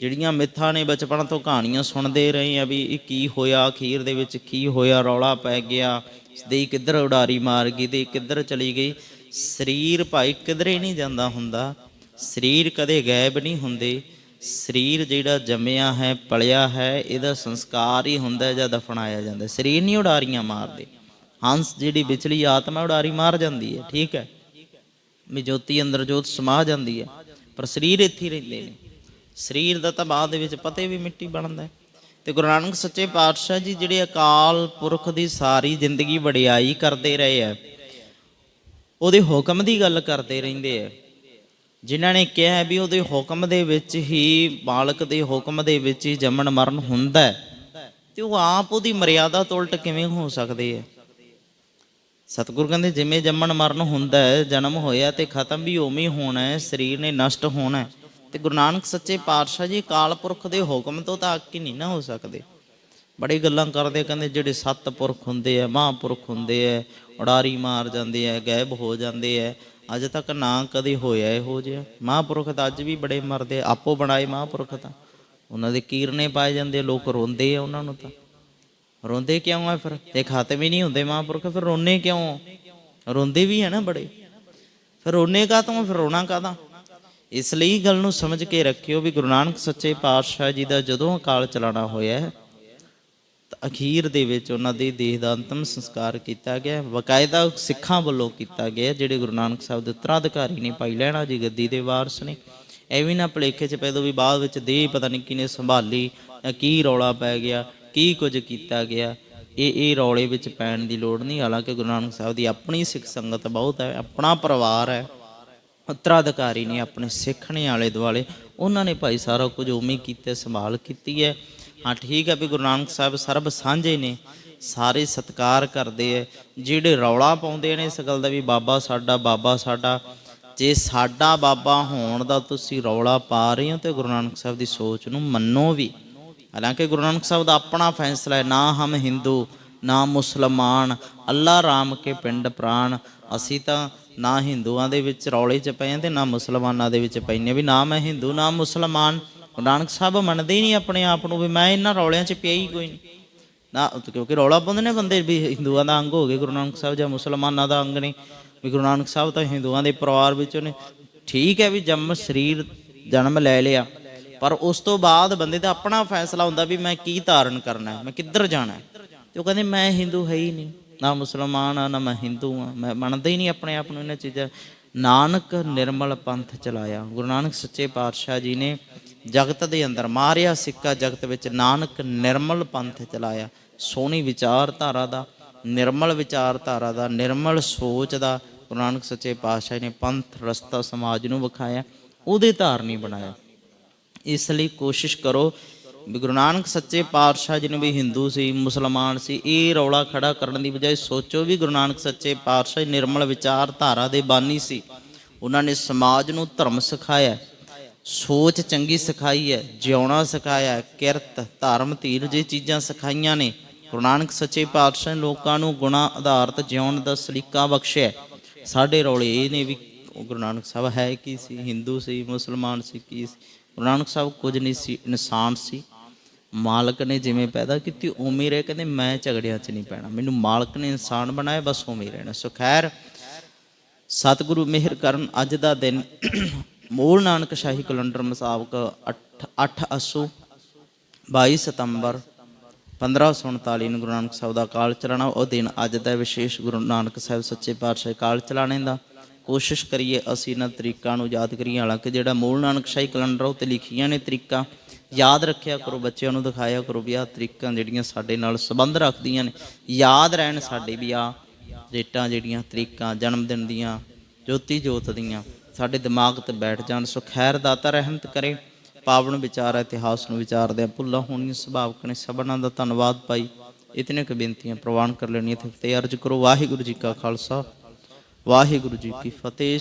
ਜਿਹੜੀਆਂ ਮਿੱਥਾਂ ਨੇ ਬਚਪਨ ਤੋਂ ਕਹਾਣੀਆਂ ਸੁਣਦੇ ਰਹੇ ਆ ਵੀ ਇਹ ਕੀ ਹੋਇਆ, ਅਖੀਰ ਦੇ ਵਿੱਚ ਕੀ ਹੋਇਆ, ਰੌਲਾ ਪੈ ਗਿਆ, ਦੇ ਕਿੱਧਰ ਉਡਾਰੀ ਮਾਰ ਗਈ ਤੇ ਕਿੱਧਰ ਚਲੀ ਗਈ। ਸਰੀਰ ਭਾਈ ਕਿਧਰੇ ਨਹੀਂ ਜਾਂਦਾ ਹੁੰਦਾ, ਸਰੀਰ ਕਦੇ ਗਾਇਬ ਨਹੀਂ ਹੁੰਦੇ। ਸਰੀਰ ਜਿਹੜਾ ਜੰਮਿਆ ਹੈ, ਪਲਿਆ ਹੈ, ਇਹਦਾ ਸੰਸਕਾਰ ਹੀ ਹੁੰਦਾ ਜਾਂ ਦਫਨਾਇਆ ਜਾਂਦਾ। ਸਰੀਰ ਨਹੀਂ ਉਡਾਰੀਆਂ ਮਾਰਦੇ। ਹੰਸ ਜਿਹੜੀ ਵਿਚਲੀ ਆਤਮਾ ਉਡਾਰੀ ਮਾਰ ਜਾਂਦੀ ਹੈ, ਠੀਕ ਹੈ? ਵੀ ਜੋਤੀ ਅੰਦਰ ਜੋਤ ਸਮਾ ਜਾਂਦੀ ਹੈ, ਪਰ ਸਰੀਰ ਇੱਥੇ ਰਹਿੰਦੇ ਨੇ। ਸਰੀਰ ਦਾ ਤਾਂ ਬਾਅਦ ਦੇ ਵਿੱਚ ਪਤੇ ਵੀ ਮਿੱਟੀ ਬਣਦਾ ਹੈ। ਤੇ ਗੁਰੂ ਨਾਨਕ ਸੱਚੇ ਪਾਤਸ਼ਾਹ ਜੀ ਜਿਹੜੇ ਅਕਾਲ ਪੁਰਖ ਦੀ ਸਾਰੀ ਜ਼ਿੰਦਗੀ ਵਡਿਆਈ ਕਰਦੇ ਰਹੇ ਆ ਉਹਦੇ ਹੁਕਮ ਦੀ ਗੱਲ ਕਰਦੇ ਰਹਿੰਦੇ ਆ ਜਿਨ੍ਹਾਂ ਨੇ ਕਿਹਾ ਵੀ ਉਹਦੇ ਹੁਕਮ ਦੇ ਵਿੱਚ ਹੀ ਮਾਲਕ ਦੇ ਹੁਕਮ ਦੇ ਵਿੱਚ ਹੀ ਜੰਮਣ ਮਰਨ ਹੁੰਦਾ ਹੈ। ਤੇ ਉਹ ਆਪ ਉਹਦੀ ਮਰਿਆਦਾ ਤੋਂ ਉਲਟ ਕਿਵੇਂ ਹੋ ਸਕਦੇ ਆ ਸਤਿਗੁਰ ਕਹਿੰਦੇ, ਜਿਵੇਂ ਜੰਮਣ ਮਰਨ ਹੁੰਦਾ ਹੈ, ਜਨਮ ਹੋਇਆ ਤੇ ਖਤਮ ਵੀ ਉਵੇਂ ਹੋਣਾ ਹੈ, ਸਰੀਰ ਨੇ ਨਸ਼ਟ ਹੋਣਾ ਹੈ। ਤੇ ਗੁਰੂ ਨਾਨਕ ਸੱਚੇ ਪਾਤਸ਼ਾਹ ਜੀ ਕਾਲ ਪੁਰਖ ਦੇ ਹੁਕਮ ਤੋਂ ਤਾਂ ਅੱਕ ਹੀ ਨਹੀਂ ਨਾ ਹੋ ਸਕਦੇ। ਬੜੀ ਗੱਲਾਂ ਕਰਦੇ, ਕਹਿੰਦੇ ਜਿਹੜੇ ਸੱਤ ਪੁਰਖ ਹੁੰਦੇ ਆ, ਮਹਾਂਪੁਰਖ ਹੁੰਦੇ ਆ, ਉਡਾਰੀ ਮਾਰ ਜਾਂਦੇ ਆ, ਗਾਇਬ ਹੋ ਜਾਂਦੇ ਆ, ਅੱਜ ਤੱਕ ਨਾ ਕਦੇ ਹੋਇਆ ਇਹੋ ਜਿਹਾ। ਮਹਾਂਪੁਰਖ ਤਾਂ ਅੱਜ ਵੀ ਬੜੇ ਮਰਦੇ ਆਪੋ ਬਣਾਏ ਮਹਾਂਪੁਰਖ ਤਾਂ। ਉਹਨਾਂ ਦੇ ਕੀਰਨੇ ਪਾਏ ਜਾਂਦੇ ਲੋਕ ਰੋਂਦੇ ਆ ਉਹਨਾਂ ਨੂੰ ਤਾਂ। ਰੋਂਦੇ ਕਿਉਂ ਆ ਫਿਰ? ਤੇ ਖਤਮ ਹੀ ਨਹੀਂ ਹੁੰਦੇ ਮਹਾਂਪੁਰਖ, ਫਿਰ ਰੋਨੇ ਕਿਉਂ? ਰੋਂਦੇ ਵੀ ਹੈ ਨਾ ਬੜੇ। ਫਿਰ ਰੋਨੇ ਕਾ ਤੋਂ ਫਿਰ ਰੋਣਾ ਕਾਦਾ ਇਸ ਲਈ ਗੱਲ ਨੂੰ ਸਮਝ ਕੇ ਰੱਖਿਓ ਵੀ ਗੁਰੂ ਨਾਨਕ ਸੱਚੇ ਪਾਤਸ਼ਾਹ ਜੀ ਦਾ ਜਦੋਂ ਅਕਾਲ ਚਲਾਣਾ ਹੋਇਆ ਹੈ, ਤਾਂ ਅਖੀਰ ਦੇ ਵਿੱਚ ਉਹਨਾਂ ਦੇ ਦੇਹ ਦਾ ਅੰਤਮ ਸੰਸਕਾਰ ਕੀਤਾ ਗਿਆ ਵਕਾਇਦਾ ਸਿੱਖਾਂ ਵੱਲੋਂ ਕੀਤਾ ਗਿਆ ਜਿਹੜੇ ਗੁਰੂ ਨਾਨਕ ਸਾਹਿਬ ਦੇ ਉੱਤਰਾਧਿਕਾਰੀ ਨੇ ਪਾਈ ਲੈਣਾ ਜੀ ਗੱਦੀ ਦੇ ਵਾਰਸ ਨੇ। ਇਹ ਵੀ ਨਾ ਭਲੇਖੇ ਚ ਪੈਦੋ ਵੀ ਬਾਅਦ ਵਿੱਚ ਦੇਹ ਪਤਾ ਨਹੀਂ ਕਿਨੇ ਸੰਭਾਲੀ ਕੀ ਰੌਲਾ ਪੈ ਗਿਆ। ਕੀ ਕੁਝ ਕੀਤਾ ਗਿਆ? ਇਹ ਇਹ ਰੌਲੇ ਵਿੱਚ ਪੈਣ ਦੀ ਲੋੜ ਨਹੀਂ। ਹਾਲਾਂਕਿ ਗੁਰੂ ਨਾਨਕ ਸਾਹਿਬ ਦੀ ਆਪਣੀ ਸਿੱਖ ਸੰਗਤ ਬਹੁਤ ਹੈ, ਆਪਣਾ ਪਰਿਵਾਰ ਹੈ। ਉੱਤਰਾਧਿਕਾਰੀ ਨੇ ਆਪਣੇ ਸਿੱਖ ਨੇ ਆਲੇ ਦੁਆਲੇ ਉਹਨਾਂ ਨੇ ਭਾਈ ਸਾਰਾ ਕੁਝ ਉਵੇਂ ਕੀਤਾ, ਸੰਭਾਲ ਕੀਤੀ ਹੈ। ਹਾਂ, ਠੀਕ ਹੈ ਵੀ ਗੁਰੂ ਨਾਨਕ ਸਾਹਿਬ ਸਰਬ ਸਾਂਝੇ ਨੇ, ਸਾਰੇ ਸਤਿਕਾਰ ਕਰਦੇ ਐ ਜਿਹੜੇ ਰੌਲਾ ਪਾਉਂਦੇ ਨੇ ਇਸ ਗੱਲ ਦਾ ਵੀ ਬਾਬਾ ਸਾਡਾ ਬਾਬਾ ਸਾਡਾ। ਜੇ ਸਾਡਾ ਬਾਬਾ ਹੋਣ ਦਾ ਤੁਸੀਂ ਰੌਲਾ ਪਾ ਰਹੇ ਹੋ ਤੇ ਗੁਰੂ ਨਾਨਕ ਸਾਹਿਬ ਦੀ ਸੋਚ ਨੂੰ ਮੰਨੋ ਵੀ। ਹਾਲਾਂਕਿ ਗੁਰੂ ਨਾਨਕ ਸਾਹਿਬ ਦਾ ਆਪਣਾ ਫੈਸਲਾ ਹੈ, ਨਾ ਹਮ ਹਿੰਦੂ, ਨਾ ਮੁਸਲਮਾਨ, ਅੱਲਾ ਰਾਮ ਕੇ ਪਿੰਡ ਪ੍ਰਾਨ ਅਸੀਂ ਤਾਂ ਨਾ ਹਿੰਦੂਆਂ ਦੇ ਵਿੱਚ ਰੌਲੇ 'ਚ ਪਏ ਹਾਂ ਤੇ ਨਾ ਮੁਸਲਮਾਨਾਂ ਦੇ ਵਿੱਚ ਪੈਨੇ ਵੀ ਨਾ ਮੈਂ ਹਿੰਦੂ, ਨਾ ਮੁਸਲਮਾਨ। ਗੁਰੂ ਨਾਨਕ ਸਾਹਿਬ ਮੰਨਦੇ ਹੀ ਨਹੀਂ ਆਪਣੇ ਆਪ ਨੂੰ ਵੀ ਮੈਂ ਇਹਨਾਂ ਰੌਲਿਆਂ 'ਚ ਪਿਆ ਹੀ ਕੋਈ ਨਹੀਂ। ਨਾ, ਕਿਉਂਕਿ ਰੌਲਾ ਪਾਉਂਦੇ ਨੇ ਬੰਦੇ ਵੀ ਹਿੰਦੂਆਂ ਦਾ ਅੰਗ ਹੋ ਗਏ, ਗੁਰੂ ਨਾਨਕ ਸਾਹਿਬ ਜਾਂ ਮੁਸਲਮਾਨਾਂ ਦਾ ਅੰਗ ਨੇ ਵੀ ਗੁਰੂ ਨਾਨਕ ਸਾਹਿਬ ਤਾਂ ਹਿੰਦੂਆਂ ਦੇ ਪਰਿਵਾਰ ਵਿੱਚੋਂ ਨੇ। ਠੀਕ ਹੈ ਵੀ ਜੰਮ ਸਰੀਰ ਜਨਮ ਲੈ ਲਿਆ। ਪਰ ਉਸ ਤੋਂ ਬਾਅਦ ਬੰਦੇ ਦਾ ਆਪਣਾ ਫੈਸਲਾ ਹੁੰਦਾ ਵੀ ਮੈਂ ਕੀ ਧਾਰਨ ਕਰਨਾ ਹੈ, ਮੈਂ ਕਿੱਧਰ ਜਾਣਾ ਹੈ। ਤੇ ਉਹ ਕਹਿੰਦੇ, ਮੈਂ ਹਿੰਦੂ ਹੈ ਹੀ ਨਹੀਂ, ਨਾ ਮੁਸਲਮਾਨ ਆ, ਨਾ ਮੈਂ ਹਿੰਦੂ ਆ, ਮੈਂ ਮੰਨਦਾ ਹੀ ਨਹੀਂ ਆਪਣੇ ਆਪ ਨੂੰ ਇਹਨਾਂ ਚੀਜ਼ਾਂ। ਨਾਨਕ ਨਿਰਮਲ ਪੰਥ ਚਲਾਇਆ। ਗੁਰੂ ਨਾਨਕ ਸੱਚੇ ਪਾਤਸ਼ਾਹ ਜੀ ਨੇ ਜਗਤ ਦੇ ਅੰਦਰ ਮਾਰਿਆ ਸਿੱਕਾ, ਜਗਤ ਵਿੱਚ ਨਾਨਕ ਨਿਰਮਲ ਪੰਥ ਚਲਾਇਆ। ਸੋਹਣੀ ਵਿਚਾਰਧਾਰਾ ਦਾ, ਨਿਰਮਲ ਵਿਚਾਰਧਾਰਾ ਦਾ, ਨਿਰਮਲ ਸੋਚ ਦਾ ਗੁਰੂ ਨਾਨਕ ਸੱਚੇ ਪਾਤਸ਼ਾਹ ਨੇ ਪੰਥ ਰਸਤਾ ਸਮਾਜ ਨੂੰ ਵਿਖਾਇਆ। ਉਹਦੇ ਧਾਰਨੀ ਬਣਾਇਆ। ਇਸ ਲਈ ਕੋਸ਼ਿਸ਼ ਕਰੋ ਵੀ ਗੁਰੂ ਨਾਨਕ ਸੱਚੇ ਪਾਤਸ਼ਾਹ ਜਿਹਨੂੰ ਵੀ ਹਿੰਦੂ ਸੀ, ਮੁਸਲਮਾਨ ਸੀ, ਇਹ ਰੌਲਾ ਖੜਾ ਕਰਨ ਦੀ ਬਜਾਏ ਸੋਚੋ ਵੀ ਗੁਰੂ ਨਾਨਕ ਸੱਚੇ ਪਾਤਸ਼ਾਹ ਨਿਰਮਲ ਵਿਚਾਰਧਾਰਾ ਦੇ ਬਾਨੀ ਸੀ। ਉਹਨਾਂ ਨੇ ਸਮਾਜ ਨੂੰ ਧਰਮ ਸਿਖਾਇਆ, ਸੋਚ ਚੰਗੀ ਸਿਖਾਈ ਹੈ, ਜਿਉਣਾ ਸਿਖਾਇਆ, ਕਿਰਤ, ਧਰਮ ਧੀਰ ਜੇ ਚੀਜ਼ਾਂ ਸਿਖਾਈਆਂ ਨੇ। ਗੁਰੂ ਨਾਨਕ ਸੱਚੇ ਪਾਤਸ਼ਾਹ ਨੇ ਲੋਕਾਂ ਨੂੰ ਗੁਣਾ ਆਧਾਰਿਤ ਜਿਉਣ ਦਾ ਸਲੀਕਾ ਬਖਸ਼ਿਆ। ਸਾਡੇ ਰੌਲੇ ਇਹ ਨੇ ਵੀ ਗੁਰੂ ਨਾਨਕ ਸਾਹਿਬ ਹੈ ਕੀ ਸੀ, ਹਿੰਦੂ ਸੀ, ਮੁਸਲਮਾਨ ਸੀ, ਕੀ ਸੀ ਗੁਰੂ ਨਾਨਕ ਸਾਹਿਬ ਕੁਝ ਨਹੀਂ ਸੀ, ਇਨਸਾਨ ਸੀ। ਮਾਲਕ ਨੇ ਜਿਵੇਂ ਪੈਦਾ ਕੀਤੀ, ਉਵੇਂ ਰਹਿ। ਕਹਿੰਦੇ, ਮੈਂ ਝਗੜਿਆਂ 'ਚ ਨਹੀਂ ਪੈਣਾ। ਮੈਨੂੰ ਮਾਲਕ ਨੇ ਇਨਸਾਨ ਬਣਾਇਆ, ਬਸ ਉਵੇਂ ਰਹਿਣਾ। ਸੋ ਖੈਰ, ਸਤਿਗੁਰੂ ਮਿਹਰ ਕਰਨ ਅੱਜ ਦਾ ਦਿਨ। ਮੂਲ ਨਾਨਕ ਸ਼ਾਹੀ ਕੈਲੰਡਰ ਮੁਤਾਬਕ 8 8 ਅਸੂ 22 ਸਤੰਬਰ 1549 ਨੂੰ ਗੁਰੂ ਨਾਨਕ ਸਾਹਿਬ ਦਾ ਕਾਲ ਚਲਾਣਾ ਉਹ ਦਿਨ ਅੱਜ ਦਾ ਵਿਸ਼ੇਸ਼ ਗੁਰੂ ਨਾਨਕ ਸਾਹਿਬ ਸੱਚੇ ਪਾਤਸ਼ਾਹ ਕਾਲ ਚਲਾਣੇ ਦਾ। ਕੋਸ਼ਿਸ਼ ਕਰੀਏ ਅਸੀਂ ਇਹਨਾਂ ਤਰੀਕਾਂ ਨੂੰ ਯਾਦ ਕਰੀਏ। ਹਾਲਾਂਕਿ ਜਿਹੜਾ ਮੂਲ ਨਾਨਕ ਸ਼ਾਹੀ ਕੈਲੰਡਰ ਉਹ ਤੇ ਲਿਖੀਆਂ ਨੇ ਤਰੀਕਾਂ। ਯਾਦ ਰੱਖਿਆ ਕਰੋ ਬੱਚਿਆਂ ਨੂੰ, ਦਿਖਾਇਆ ਕਰੋ ਵੀ ਆਹ ਤਰੀਕਾਂ ਜਿਹੜੀਆਂ ਸਾਡੇ ਨਾਲ ਸੰਬੰਧ ਰੱਖਦੀਆਂ ਨੇ। ਯਾਦ ਰਹਿਣ ਸਾਡੇ ਵੀ ਆ ਡੇਟਾਂ ਜਿਹੜੀਆਂ, ਤਰੀਕਾਂ ਜਨਮ ਦਿਨ ਦੀਆਂ, ਜੋਤੀ ਜੋਤ ਦੀਆਂ, ਸਾਡੇ ਦਿਮਾਗ ਤੇ ਬੈਠ ਜਾਣ। ਸੋ ਖੈਰ ਦਾਤਾ ਰਹਿਮਤ ਕਰੇ, ਪਾਵਨ ਵਿਚਾਰ ਇਤਿਹਾਸ ਨੂੰ ਵਿਚਾਰਦੇ ਭੁੱਲਾਂ ਹੋਣੀਆਂ ਸੁਭਾਵਕ ਨੇ। ਸਭਨਾਂ ਦਾ ਧੰਨਵਾਦ ਪਾਈ ਇਤਨੇ ਕੁ ਬੇਨਤੀਆਂ ਪ੍ਰਵਾਨ ਕਰ ਲੈਣੀਆਂ ਤੇ ਫਤਿਹ ਅਰਜ ਕਰੋ, ਵਾਹਿਗੁਰੂ ਜੀ ਕਾ ਖਾਲਸਾ। ਵਾਹਿਗੁਰੂ ਜੀ ਕੀ ਫਤਿਹ